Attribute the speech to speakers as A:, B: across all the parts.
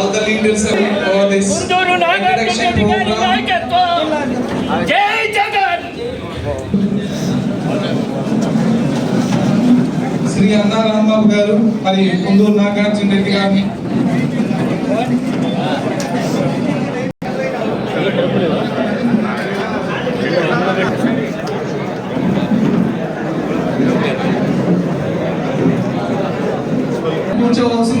A: all the leaders for this introduction program. Shri అన్నా రాంబాబు గారు మరి కుందూరు నాగార్జున రెడ్డి గారిని చేస్తున్నామండి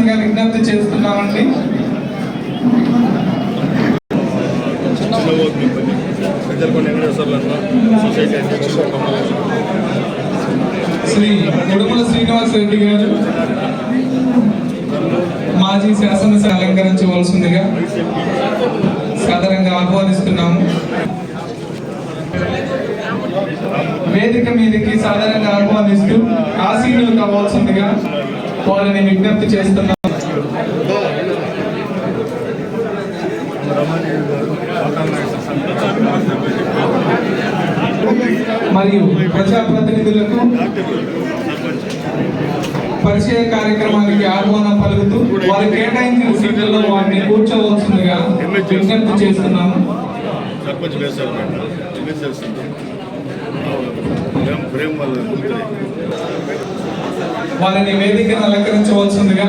B: పెద్దలకొండ సొసైటీ
A: శ్రీ ఉడుమల శ్రీనివాస్ రెడ్డి గారు మాజీ శాసనసభ అలంకరించవలసిందిగా సాధారణంగా ఆహ్వానిస్తున్నాము. వేదిక మీదకి సాధారణంగా ఆహ్వానిస్తూ ఆసీనులు కావాల్సిందిగా వారిని విజ్ఞప్తి చేస్తున్నాం మరియు ప్రజాప్రతినిధులకు పరిచయ కార్యక్రమానికి ఆహ్వానం పలుకుతూ వారు కేటాయించిన సీట్లలో వారిని కూర్చోవలసిందిగా విజ్ఞప్తి చేస్తున్నాము వారిని వేదికను అలంకరించవలసిందిగా